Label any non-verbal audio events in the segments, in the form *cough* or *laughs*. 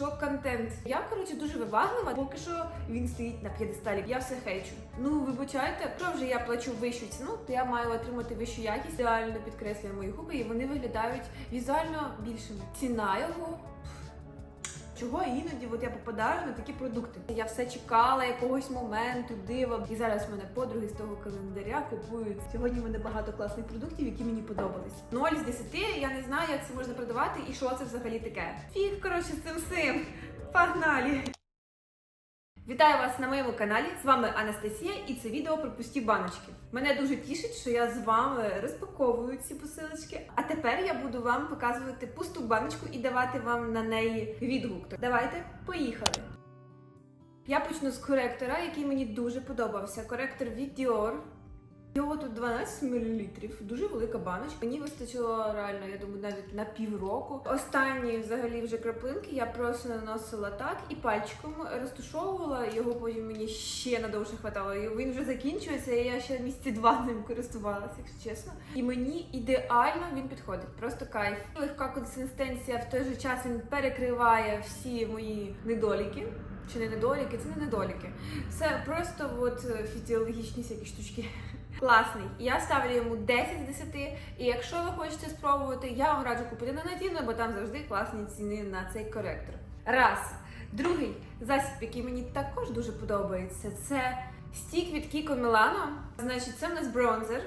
що контент. Я коротше дуже вибаглива. Поки що він стоїть на п'єдесталі. Я все хейчу. Ну вибачайте, якщо вже я плачу вищу ціну, то я маю отримати вищу якість. Ідеально підкреслює мої губи, і вони виглядають візуально більшими. Ціна його. Чого іноді от я попадаю на такі продукти? Я все чекала якогось моменту, дива. І зараз в мене подруги з того календаря купують. Сьогодні в мене багато класних продуктів, які мені подобались. Ноль з 10 я не знаю, як це можна продавати і що це взагалі таке. Фіг, коротше, цим сим. Погнали! Вітаю вас на моєму каналі. З вами Анастасія, і це відео про пусті баночки. Мене дуже тішить, що я з вами розпаковую ці посилочки. А тепер я буду вам показувати пусту баночку і давати вам на неї відгук. Давайте поїхали. Я почну з коректора, який мені дуже подобався. Коректор від Dior. Його тут 12 мл, дуже велика баночка. Мені вистачило реально, я думаю, навіть на півроку. Останні взагалі вже краплинки я просто наносила так і пальчиком розтушовувала. Його потім мені ще надовше хватало. І Він вже закінчується, і я ще місяці два ним користувалася, якщо чесно. І мені ідеально він підходить. Просто кайф. Легка консистенція в той же час він перекриває всі мої недоліки. Чи не недоліки? Це не недоліки. Це просто от фізіологічні всякі штучки. Класний. Я ставлю йому 10 з 10. І якщо ви хочете спробувати, я вам раджу купити на Надіну, бо там завжди класні ціни на цей коректор. Раз. Другий засіб, який мені також дуже подобається, це стік від Kiko Milano. Значить, це в нас бронзер.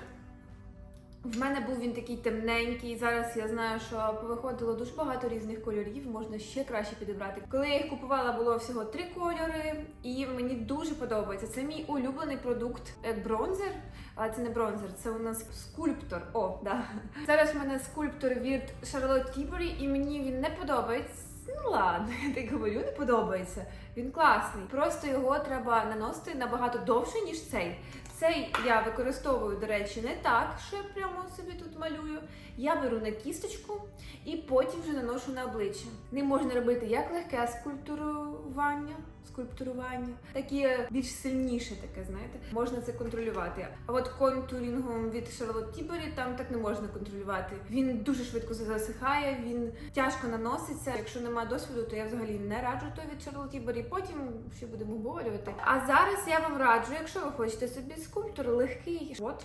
В мене був він такий темненький. Зараз я знаю, що повиходило дуже багато різних кольорів, можна ще краще підібрати. Коли я їх купувала, було всього три кольори, і мені дуже подобається. Це мій улюблений продукт е, бронзер. Але це не бронзер, це у нас скульптор. О, да. Зараз в мене скульптор від Charlotte Tilbury, і мені він не подобається. Ну ладно, я так говорю, не подобається. Він класний. Просто його треба наносити набагато довше, ніж цей. Цей я використовую, до речі, не так, що я прямо собі тут малюю. Я беру на кісточку і потім вже наношу на обличчя. Ним можна робити як легке скульптурування, скульптурування, так і більш сильніше таке, знаєте, можна це контролювати. А от контурінгом від Charlotte Tilbury там так не можна контролювати. Він дуже швидко засихає, він тяжко наноситься. Якщо немає досвіду, то я взагалі не раджу той від Charlotte Tilbury. Потім ще будемо обговорювати. А зараз я вам раджу, якщо ви хочете собі скульптор легкий, от.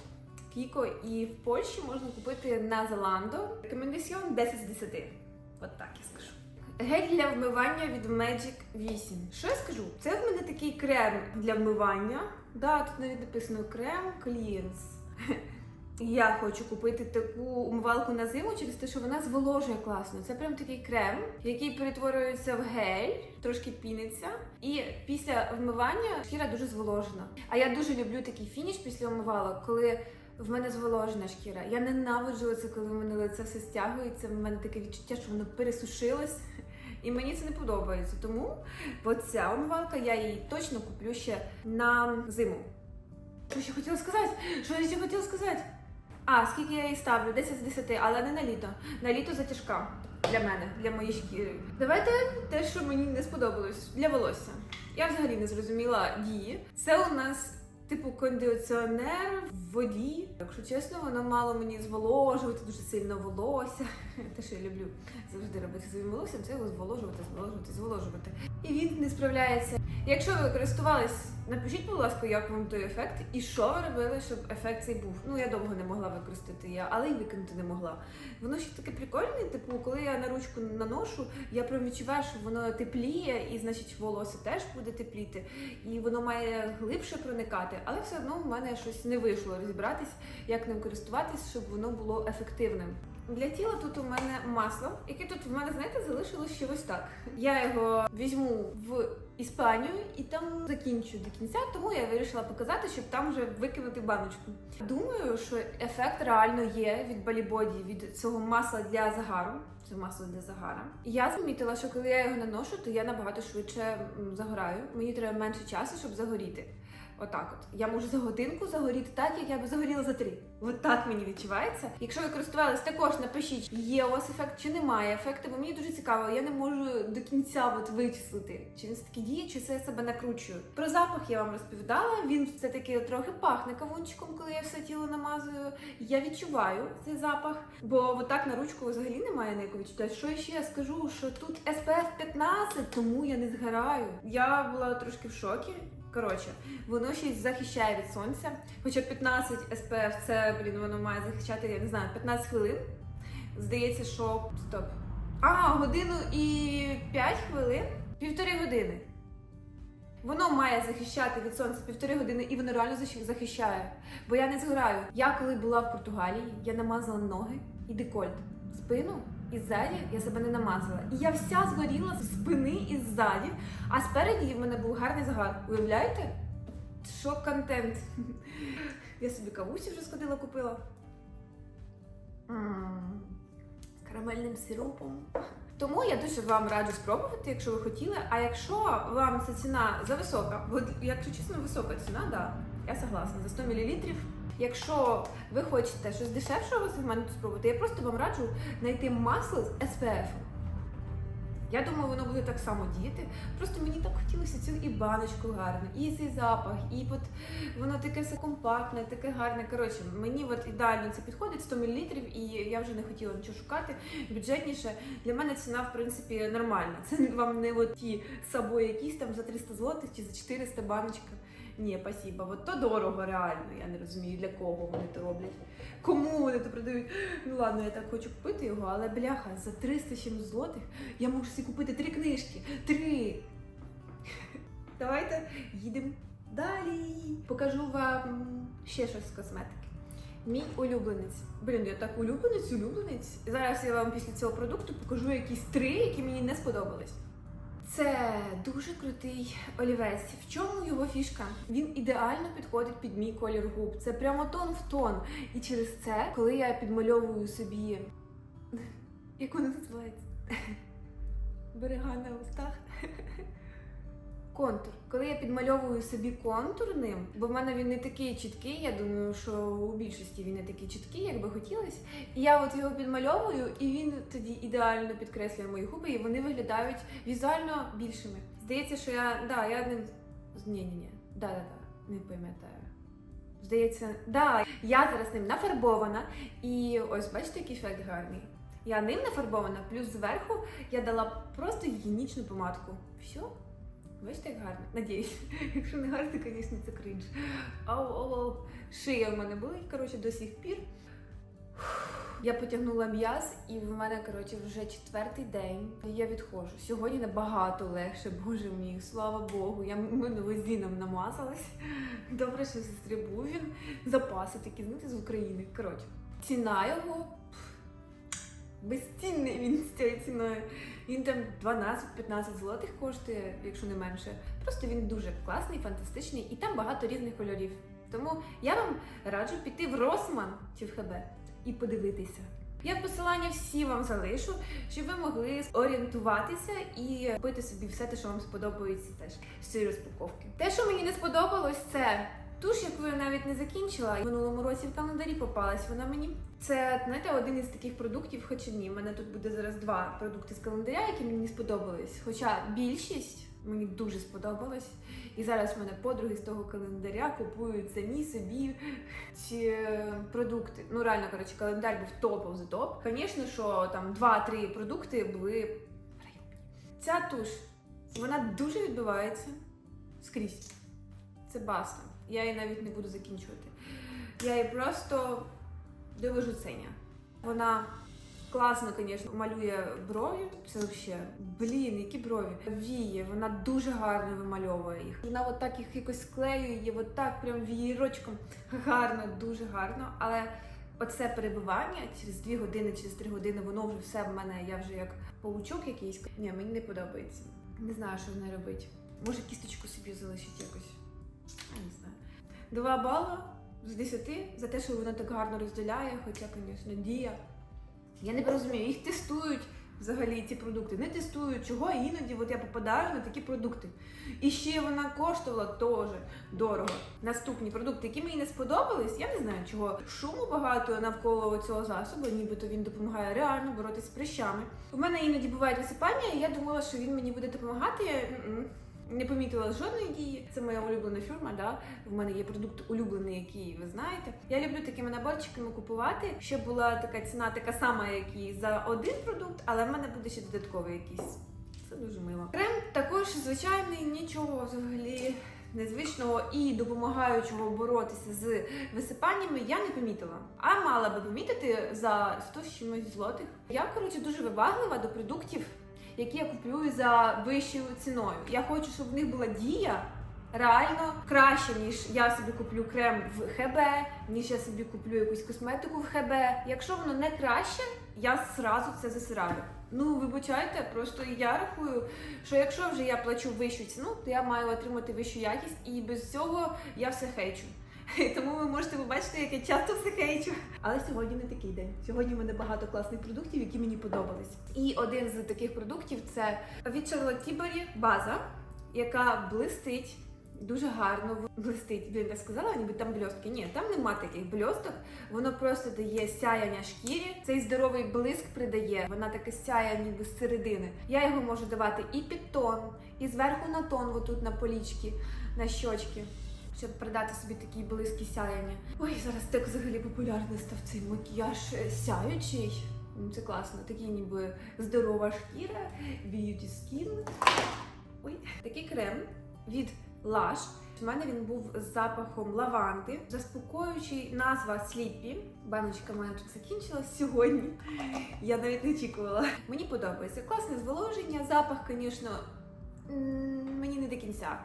Кіко і в Польщі можна купити на Zalando. Рекомендаціон 10 з 10. От так я скажу. Гель для вмивання від Magic 8. Що я скажу? Це в мене такий крем для вмивання. Да, тут навіть написано крем Cleans. *laughs* Я хочу купити таку умивалку на зиму через те, що вона зволожує класно. Це прям такий крем, який перетворюється в гель, трошки піниться, і після вмивання шкіра дуже зволожена. А я дуже люблю такий фініш після умивалок, коли в мене зволожена шкіра. Я ненавиджу це, коли в мене лице все стягується. В мене таке відчуття, що воно пересушилось. І мені це не подобається. Тому оця умивалка, я її точно куплю ще на зиму. Що ще хотіла сказати? Що я ще хотіла сказати? А, скільки я їй ставлю? 10 з 10, але не на літо. На літо затяжка для мене, для моєї шкіри. Давайте те, що мені не сподобалось для волосся. Я взагалі не зрозуміла дії. Це у нас типу кондиціонер в воді. Якщо чесно, воно мало мені зволожувати дуже сильно волосся. *laughs* Те, що я люблю завжди робити своїм волоссям, це його зволожувати, зволожувати, зволожувати. І він не справляється. Якщо ви користувались, напишіть, будь ласка, як вам той ефект, і що ви робили, щоб ефект цей був. Ну я довго не могла використати я, але й викинути не могла. Воно ще таке прикольне, типу, коли я на ручку наношу, я прям відчуваю, що воно тепліє, і значить волосся теж буде тепліти, і воно має глибше проникати, але все одно в мене щось не вийшло розібратись, як ним користуватись, щоб воно було ефективним. Для тіла тут у мене масло, яке тут в мене, знаєте, залишилось ще ось так. Я його візьму в Іспанію і там закінчу до кінця, тому я вирішила показати, щоб там вже викинути баночку. Думаю, що ефект реально є від балібоді, від цього масла для загару. Це масло для загара. Я замітила, що коли я його наношу, то я набагато швидше загораю. Мені треба менше часу, щоб загоріти. Отак от. Я можу за годинку загоріти так, як я би загоріла за три. От так мені відчувається. Якщо ви користувались, також напишіть, є у вас ефект чи немає ефекту, бо мені дуже цікаво. Я не можу до кінця от вичислити, чи він все-таки діє, чи це я себе накручую. Про запах я вам розповідала. Він все-таки трохи пахне кавунчиком, коли я все тіло намазую. Я відчуваю цей запах, бо отак на ручку взагалі немає ніякого відчуття. Що ще я скажу, що тут SPF 15, тому я не згораю. Я була трошки в шокі. Коротше, воно ще захищає від сонця. Хоча 15 SPF, це, блін, воно має захищати, я не знаю, 15 хвилин. Здається, що. Стоп. А, годину і 5 хвилин? Півтори години. Воно має захищати від сонця півтори години, і воно реально захищає. Бо я не згораю. Я коли була в Португалії, я намазала ноги і декольт. Спину і ззаді я себе не намазала. І я вся згоріла з спини і ззаді, а спереді в мене був гарний загар. Уявляєте? Що контент? *laughs* Я собі кавусі вже сходила, купила. Карамельним сиропом. Тому я дуже вам раджу спробувати, якщо ви хотіли. А якщо вам ця ціна зависока, якщо чесно, висока ціна, да, я согласна, за 100 мл. Якщо ви хочете щось дешевшого сегменту спробувати, я просто вам раджу знайти масло з SPF. Я думаю, воно буде так само діяти. Просто мені так хотілося цю і баночку гарну, і цей запах, і от воно таке все компактне, таке гарне. Коротше, мені от ідеально це підходить 100 мл, і я вже не хотіла нічого шукати. Бюджетніше для мене ціна, в принципі, нормальна. Це вам не от ті сабої якісь там за 300 злотих чи за 400 баночка. Ні, спасибо. От то дорого, реально. Я не розумію, для кого вони то роблять. Кому вони то продають? Ну ладно, я так хочу купити його, але бляха, за 300 чимось злотих я можу собі купити три книжки. Три! Давайте їдемо далі. Покажу вам ще щось з косметики. Мій улюбленець. Блін, я так улюбленець, улюбленець. Зараз я вам після цього продукту покажу якісь три, які мені не сподобались. Це дуже крутий олівець. В чому його фішка? Він ідеально підходить під мій колір губ. Це прямо тон в тон. І через це, коли я підмальовую собі. *laughs* Як воно називається? *laughs* Берега на устах. *laughs* Контур. Коли я підмальовую собі контур ним, бо в мене він не такий чіткий, я думаю, що у більшості він не такий чіткий, як би хотілося. І я от його підмальовую, і він тоді ідеально підкреслює мої губи, і вони виглядають візуально більшими. Здається, що я. Да, я ним. Ні, ні, ні. Да, да, да. Не пам'ятаю. Здається, да, я зараз ним нафарбована, і ось бачите, який ефект гарний. Я ним нафарбована, плюс зверху я дала просто гігієнічну помадку. Все. Бачите, як гарно? Надіюсь. *laughs* Якщо не гарно, то, звісно, це кринж. Ау, ау, ау. Шия в мене болить, коротше, до сих пір. Я потягнула м'яз, і в мене, коротше, вже четвертий день. Я відходжу. Сьогодні набагато легше, боже мій, слава Богу. Я минулозіном намазалась. Добре, що сестри був він. Запаси такі, знаєте, з України. Коротше, ціна його. Безцінний він з цією ціною. Він там 12-15 злотих коштує, якщо не менше. Просто він дуже класний, фантастичний, і там багато різних кольорів. Тому я вам раджу піти в Росман чи в ХБ і подивитися. Я посилання всі вам залишу, щоб ви могли орієнтуватися і купити собі все те, що вам сподобається теж з цієї розпаковки. Те, що мені не сподобалось, це туш, яку я навіть не закінчила. В минулому році в календарі попалась вона мені. Це знаєте, один із таких продуктів, хоча ні, в мене тут буде зараз два продукти з календаря, які мені сподобались. Хоча більшість мені дуже сподобалась. І зараз в мене подруги з того календаря купують самі собі ці е, продукти. Ну реально, коротше, календар був топов за топ. Звісно, що там два-три продукти були. Ця туш, вона дуже відбивається скрізь. Це баста. Я її навіть не буду закінчувати. Я її просто довожу ценя. Вона класно, звісно, малює брові. Це взагалі, блін, які брові. Вії, вона дуже гарно вимальовує їх. Вона от так їх якось склеює, от так прям вієрочком. Гарно, дуже гарно. Але оце перебивання через 2 години, через 3 години, воно вже все в мене, я вже як паучок якийсь. Ні, мені не подобається. Не знаю, що з нею робити. Може, кісточку собі залишити якось. Я не знаю. Два бала з 10 за те, що вона так гарно розділяє, хоча, звісно, дія. Я не розумію, їх тестують взагалі ці продукти. Не тестую, чого іноді от я попадаю на такі продукти. І ще вона коштувала теж дорого. Наступні продукти, які мені не сподобались, я не знаю чого. Шуму багато навколо цього засобу, нібито він допомагає реально боротися з прищами. У мене іноді бувають висипання, і я думала, що він мені буде допомагати. Не помітила жодної дії. Це моя улюблена фірма. Да? В мене є продукт улюблений, який ви знаєте. Я люблю такими наборчиками купувати, щоб була така ціна, така сама, як і за один продукт, але в мене буде ще додатковий якийсь. Це дуже мило. Крем також звичайний, нічого взагалі. Незвичного і допомагаючого боротися з висипаннями я не помітила. А мала би помітити за 100 чимось злотих. Я коротше дуже вибаглива до продуктів, які я куплюю за вищою ціною. Я хочу, щоб в них була дія реально краще, ніж я собі куплю крем в ХБ, ніж я собі куплю якусь косметику в ХБ. Якщо воно не краще, я зразу це засираю. Ну, вибачайте, просто я рахую, що якщо вже я плачу вищу ціну, то я маю отримати вищу якість, і без цього я все хейчу. *laughs* Тому ви можете побачити, як я часто все хейчу. Але сьогодні не такий день. Сьогодні в мене багато класних продуктів, які мені подобались. І один з таких продуктів це від Charlotte Tilbury база, яка блистить. Дуже гарно блистить. Блін, я сказала, ніби там блістки. Ні, там нема таких блісток. Воно просто дає сяяння шкірі. Цей здоровий блиск придає. Вона таке сяє ніби з середини. Я його можу давати і під тон, і зверху на тон, отут на полічки, на щочки. Щоб придати собі такі близькі сяяння. Ой, зараз так взагалі популярний став цей макіяж е, сяючий. Ну, Це класно, такий ніби здорова шкіра, beauty skin. Ой, такий крем від Lush. У мене він був з запахом лаванди, заспокоюючий назва Sleepy. Баночка моя тут закінчилась сьогодні. Я навіть не очікувала. Мені подобається класне зволоження. Запах, звісно, мені не до кінця.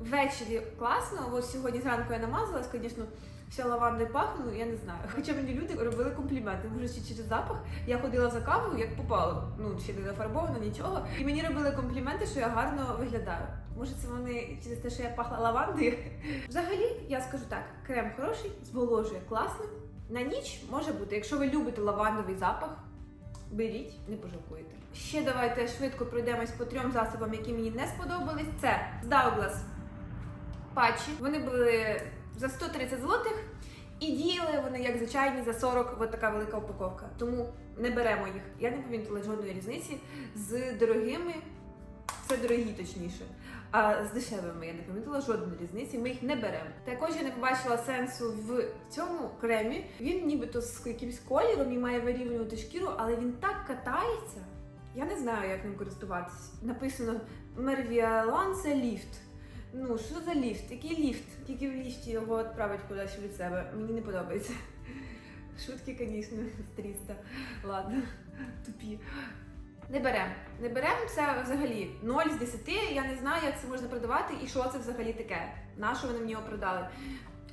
Ввечері класно. Ось сьогодні зранку я намазалась, звісно, вся лавандою пахну, я не знаю. Хоча мені люди робили компліменти. Може, ще через запах я ходила за кавою, як попало. Ну, ще не зафарбовано, нічого. І мені робили компліменти, що я гарно виглядаю. Може, це вони через те, що я пахла лавандою. *laughs* Взагалі, я скажу так: крем хороший, зволожує класно. На ніч може бути, якщо ви любите лавандовий запах. Беріть, не пожалкуєте. Ще давайте швидко пройдемось по трьом засобам, які мені не сподобались. Це Douglas патчі. Вони були за 130 злотих. І діяли вони як звичайні за 40, от така велика упаковка. Тому не беремо їх. Я не помітила жодної різниці з дорогими, це дорогі точніше. А з дешевими я не помітила жодної різниці. Ми їх не беремо. Також я не побачила сенсу в цьому кремі. Він нібито з якимсь кольором і має вирівнювати шкіру, але він так катається. Я не знаю, як ним користуватись. Написано Mervialon це ліфт. Ну, що за ліфт? Який ліфт? Тільки в ліфті його відправить кудись від себе. Мені не подобається. Шутки, звісно, з 300. Ладно, тупі. Не беремо. Не беремо це взагалі 0 з 10. Я не знаю, як це можна продавати і що це взагалі таке. На що вони мені його продали?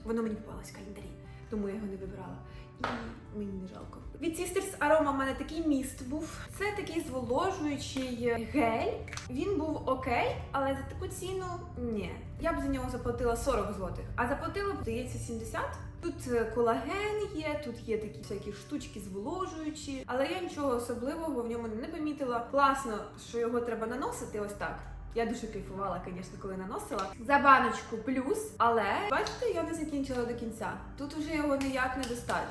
Воно мені попалось в календарі, тому я його не вибирала. І мені не жалко. Від Sisters Aroma в мене такий міст був. Це такий зволожуючий гель. Він був окей, але за таку ціну ні. Я б за нього заплатила 40 злотих, а заплатила б, здається, 70. Тут е, колаген є, тут є такі всякі штучки зволожуючі, але я нічого особливого в ньому не помітила. Класно, що його треба наносити ось так. Я дуже кайфувала, звісно, коли наносила. За баночку плюс, але бачите, я не закінчила до кінця. Тут уже його ніяк не достать.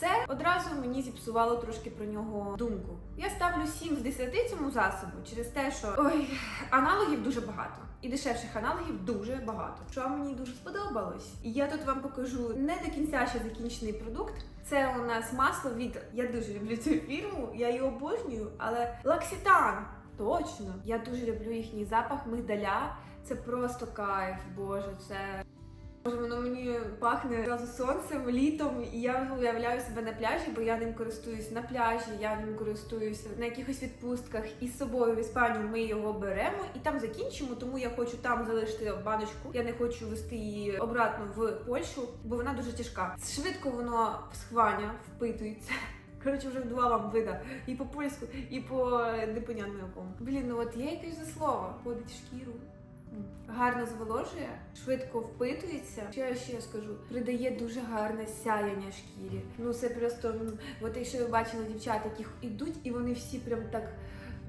Це одразу мені зіпсувало трошки про нього думку. Я ставлю 7 з 10 цьому засобу через те, що ой, аналогів дуже багато. І дешевших аналогів дуже багато. Що мені дуже сподобалось. І я тут вам покажу не до кінця ще закінчений продукт. Це у нас масло від я дуже люблю цю фірму, я її обожнюю, але Лаксітан. Точно, я дуже люблю їхній запах мигдаля. Це просто кайф, боже, це воно мені пахне одразу сонцем, літом, і я уявляю себе на пляжі, бо я ним користуюсь на пляжі, я ним користуюся на якихось відпустках. І з собою в Іспанію ми його беремо і там закінчимо, тому я хочу там залишити баночку. Я не хочу вести її обратно в Польщу, бо вона дуже тяжка. Швидко воно схваня, впитується. *laughs* Коротше, вже два вам вида. І по польську, і по непонятно якому. Блін, ну от є якесь же слово. Ходить шкіру. Гарно зволожує, швидко впитується. Що я ще скажу? Придає дуже гарне сяяння шкірі. Ну це просто от якщо ви бачили дівчат, яких ідуть, і вони всі прям так.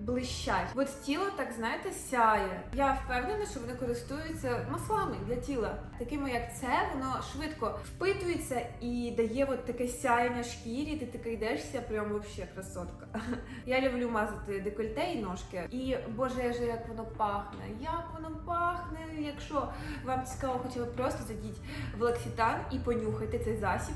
Блищать. От тіло, так знаєте, сяє. Я впевнена, що вони користуються маслами для тіла, такими як це, воно швидко впитується і дає от таке сяєння шкірі. Ти таке йдешся, прям вообще красотка. *laughs* Я люблю мазати декольте і ножки. І боже же, як воно пахне! Як воно пахне! Якщо вам цікаво, хоча б просто зайдіть в Лексітан і понюхайте цей засіб.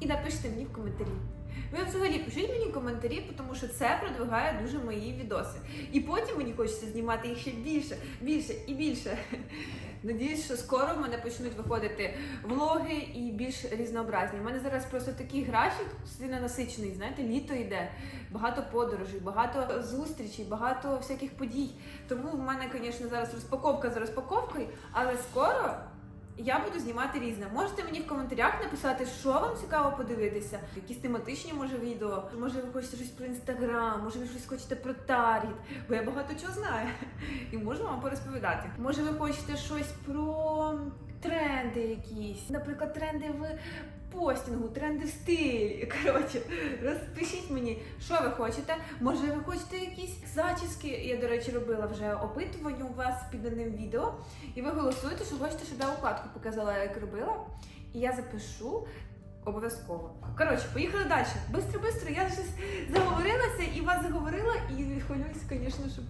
І напишіть мені в коментарі. Ви взагалі пишіть мені коментарі, тому що це продвигає дуже мої відоси. І потім мені хочеться знімати їх ще більше, більше і більше. Надіюсь, що скоро в мене почнуть виходити влоги і більш різнообразні. У мене зараз просто такий графік сильно насичений. Знаєте, літо йде, багато подорожей, багато зустрічей, багато всяких подій. Тому в мене, звісно, зараз розпаковка за розпаковкою, але скоро. Я буду знімати різне. Можете мені в коментарях написати, що вам цікаво подивитися, якісь тематичні може відео. Може, ви хочете щось про інстаграм, може ви щось хочете про таріт, бо я багато чого знаю і можу вам порозповідати. Може, ви хочете щось про тренди якісь, наприклад, тренди в постінгу, тренди в стилі. *laughs* Коротше, розпишіть мені, що ви хочете. Може, ви хочете якісь зачіски? Я, до речі, робила вже опитування у вас під одним відео. І ви голосуєте, що хочете, щоб я укладку показала, як робила. І я запишу обов'язково. Коротше, поїхали далі. Бистро, бистро, я щось заговорилася і вас заговорила, і хвилююсь, звісно, щоб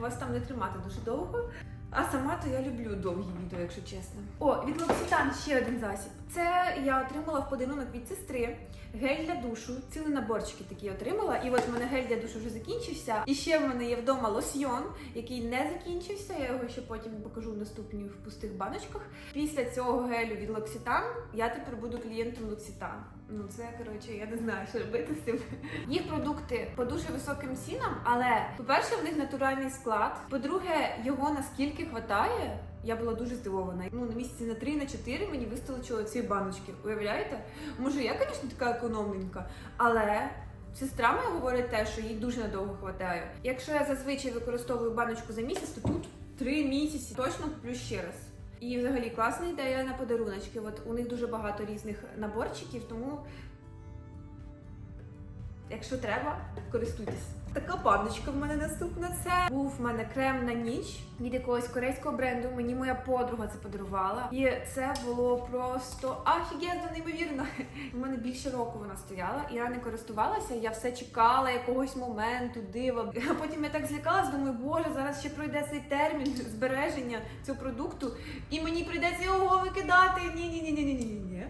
вас там не тримати дуже довго. А сама то я люблю довгі відео, якщо чесно. О, від Локситан ще один засіб. Це я отримала в подарунок від сестри. Гель для душу, цілий наборчики такі отримала. І от в мене гель для душу вже закінчився. І ще в мене є вдома лосьйон, який не закінчився. Я його ще потім покажу в наступній в пустих баночках. Після цього гелю від Локситан я тепер буду клієнтом Локситан. Ну це коротше, я не знаю, що робити з цим. Їх продукти по дуже високим цінам, але по-перше, в них натуральний склад. По-друге, його наскільки хватає. Я була дуже здивована. Ну, на місяці на 3 на 4 мені вистачило цієї баночки. Уявляєте? Може, я, звісно, така економненька, але сестра моя говорить те, що їй дуже надовго хватає. Якщо я зазвичай використовую баночку за місяць, то тут 3 місяці точно куплю ще раз. І взагалі класна ідея на подаруночки. От у них дуже багато різних наборчиків, тому Якщо треба, користуйтесь. Така баночка в мене наступна. Це був в мене крем на ніч від якогось корейського бренду. Мені моя подруга це подарувала. І це було просто офігенно, неймовірно. У мене більше року вона стояла, і я не користувалася. Я все чекала якогось моменту, дива. А потім я так злякалась, думаю, боже, зараз ще пройде цей термін збереження цього продукту, і мені прийдеться його викидати. Ні, ні, ні, ні, ні, ні, ні.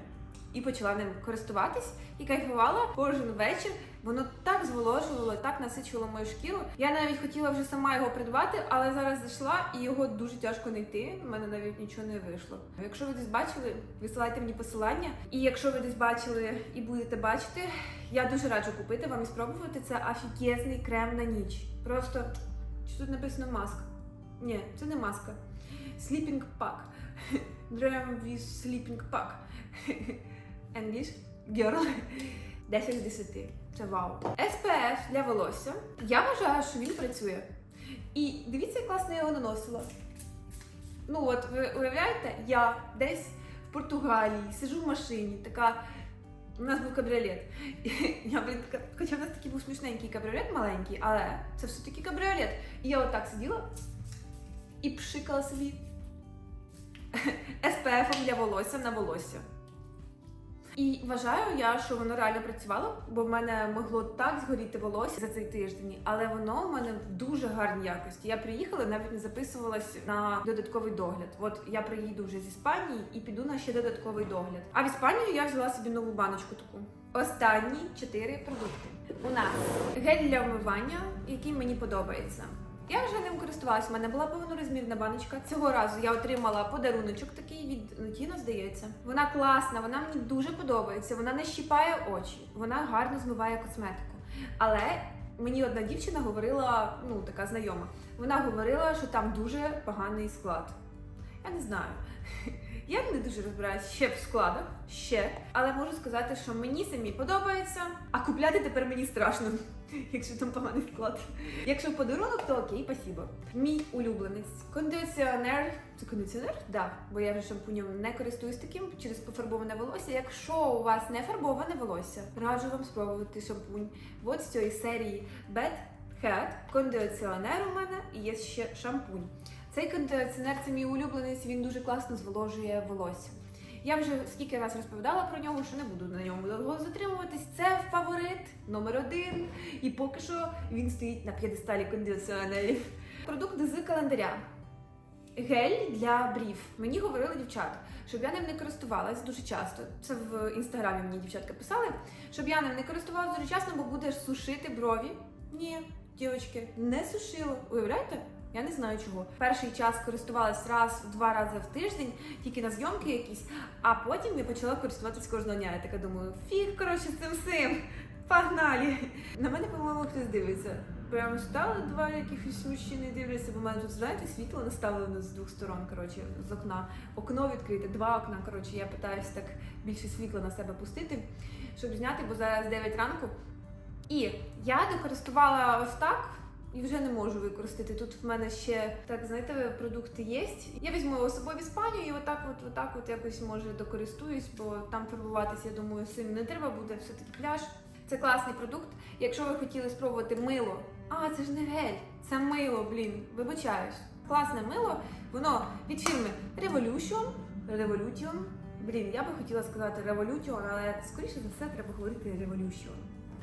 І почала ним користуватись і кайфувала кожен вечір. Воно так зволожувало, так насичувало мою шкіру. Я навіть хотіла вже сама його придбати, але зараз зайшла і його дуже тяжко знайти. У мене навіть нічого не вийшло. Якщо ви десь бачили, висилайте мені посилання. І якщо ви десь бачили і будете бачити, я дуже раджу купити вам і спробувати. Це офігезний крем на ніч. Просто чи тут написано маска? Ні, це не маска. Sleeping Pack. Dream with Sleeping Pack. English Girl. 10 з 10. Це вау. SPF для волосся. Я вважаю, що він працює. І дивіться, як класно я його наносила. Ну от, ви уявляєте, я десь в Португалії сижу в машині, така. У нас був кабріолет. Я, блін, хоча в нас такий був смішненький кабріолет маленький, але це все-таки кабріолет. І я отак сиділа і пшикала собі *laughs* SPF для волосся на волосся. І вважаю я, що воно реально працювало, бо в мене могло так згоріти волосся за цей тиждень, але воно в мене в дуже гарній якості. Я приїхала, навіть не записувалась на додатковий догляд. От я приїду вже з Іспанії і піду на ще додатковий догляд. А в Іспанію я взяла собі нову баночку таку. Останні чотири продукти. У нас гель для вмивання, який мені подобається. Я вже ним користувалася. У мене була повнорозмірна баночка. Цього разу я отримала подаруночок такий від Нутіно, здається. Вона класна, вона мені дуже подобається. Вона не щіпає очі, вона гарно змиває косметику. Але мені одна дівчина говорила, ну така знайома, вона говорила, що там дуже поганий склад. Я не знаю. *laughs* Я не дуже розбираюся ще в складах, ще, але можу сказати, що мені самі подобається, а купляти тепер мені страшно. Якщо там поганий вклад. Якщо подарунок, то окей, спасибо. Мій улюбленець. Кондиціонер. Це кондиціонер? Так, да, бо я вже шампунем не користуюсь таким через пофарбоване волосся. Якщо у вас не фарбоване волосся, раджу вам спробувати шампунь. От з цієї серії Bad Head. Кондиціонер у мене і є ще шампунь. Цей кондиціонер це мій улюбленець, він дуже класно зволожує волосся. Я вже скільки раз розповідала про нього, що не буду на ньому довго затримуватись. Це фаворит номер один. І поки що він стоїть на п'єдесталі кондиціонерів. Продукт з календаря. Гель для брів. Мені говорили дівчата, щоб я ним не користувалась дуже часто. Це в інстаграмі мені дівчатка писали, щоб я ним не користувалась дуже часто, бо будеш сушити брові. Ні, дівчатки, не сушило. Уявляєте? Я не знаю чого. Перший час користувалась раз два рази в тиждень, тільки на зйомки якісь, а потім я почала користуватись кожного дня. Я така думаю, фіг коротше цим всім. Погнали! На мене, по-моєму, хтось дивиться. Прямо стали два якихось мужчини дивляться, бо в мене тут, знаєте, світло наставлено з двох сторон, коротше, з окна. Окно відкрите, два окна. Коротше, я питаюсь так більше світла на себе пустити, щоб зняти, бо зараз 9 ранку. І я докористувала ось так. І вже не можу використати. Тут в мене ще так знаєте, продукти є. Я візьму його з собою в Іспанію і отак, от, отак, от якось може докористуюсь, бо там фарбуватися, я думаю, сильно не треба буде все таки пляж. Це класний продукт. Якщо ви хотіли спробувати мило, а це ж не гель, це мило, блін, вибачаюсь. Класне мило, воно від фірми Revolution. Revolution. Блін, я би хотіла сказати Revolution, але скоріше за все треба говорити Revolution.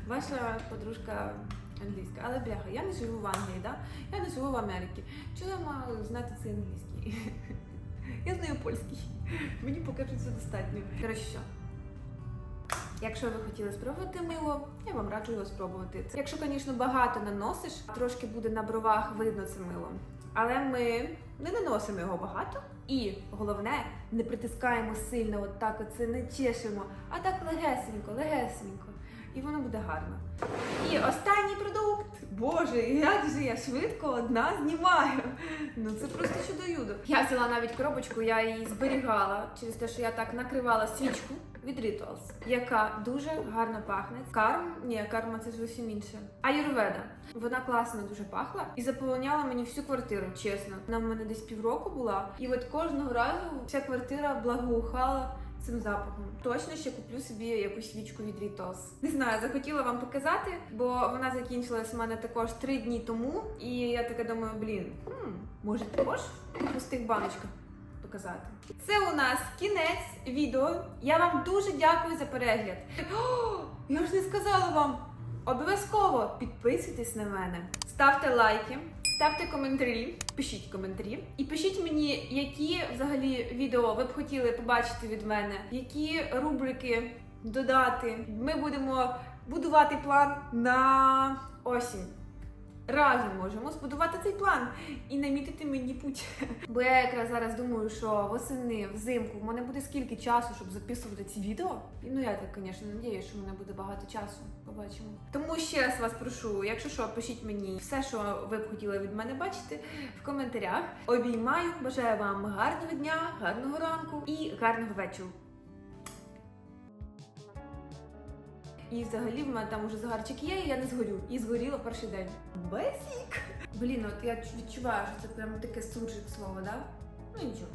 Ваша подружка англійська, але бляха, я не живу в Англії, да? я не живу в Америці. Чого я маю знати цей англійський? *laughs* Я знаю польський. Мені поки що це достатньо. Коротше. Якщо ви хотіли спробувати мило, я вам раджу його спробувати. Якщо, звісно, багато наносиш, трошки буде на бровах видно це мило. Але ми не наносимо його багато. І головне, не притискаємо сильно, от так оце не чешемо, а так легесенько, легесенько. І воно буде гарно. І останній продукт. Боже, як же я швидко одна знімаю. Ну це просто чудо-юдо. Я взяла навіть коробочку, я її зберігала через те, що я так накривала свічку від Rituals, яка дуже гарно пахне. Карм, ні, карма це зовсім інше. Аюрведа. Вона класно дуже пахла і заполоняла мені всю квартиру, чесно. Вона в мене десь півроку була, і от кожного разу вся квартира благоухала цим запахом. Точно ще куплю собі якусь свічку від Rituals. Не знаю, захотіла вам показати, бо вона закінчилась у мене також три дні тому. І я така думаю, блін, хм, може також в пустих баночках показати. Це у нас кінець відео. Я вам дуже дякую за перегляд. О, я ж не сказала вам. Обов'язково підписуйтесь на мене, ставте лайки, ставте коментарі, пишіть коментарі і пишіть мені, які взагалі відео ви б хотіли побачити від мене, які рубрики додати. Ми будемо будувати план на осінь. Разом можемо збудувати цей план і намітити мені путь. *laughs* Бо я якраз зараз думаю, що восени, взимку в мене буде скільки часу, щоб записувати ці відео. Ну я так, звісно, надіюся, що в мене буде багато часу. Побачимо. Тому ще раз вас прошу, якщо що, пишіть мені все, що ви б хотіли від мене бачити в коментарях. Обіймаю, бажаю вам гарного дня, гарного ранку і гарного вечора. І взагалі в мене там уже загарчик є, і я не згорю. І згоріла в перший день. Бесік! Блін, от я відчуваю, що це прям таке суржик слово, да? Ну нічого.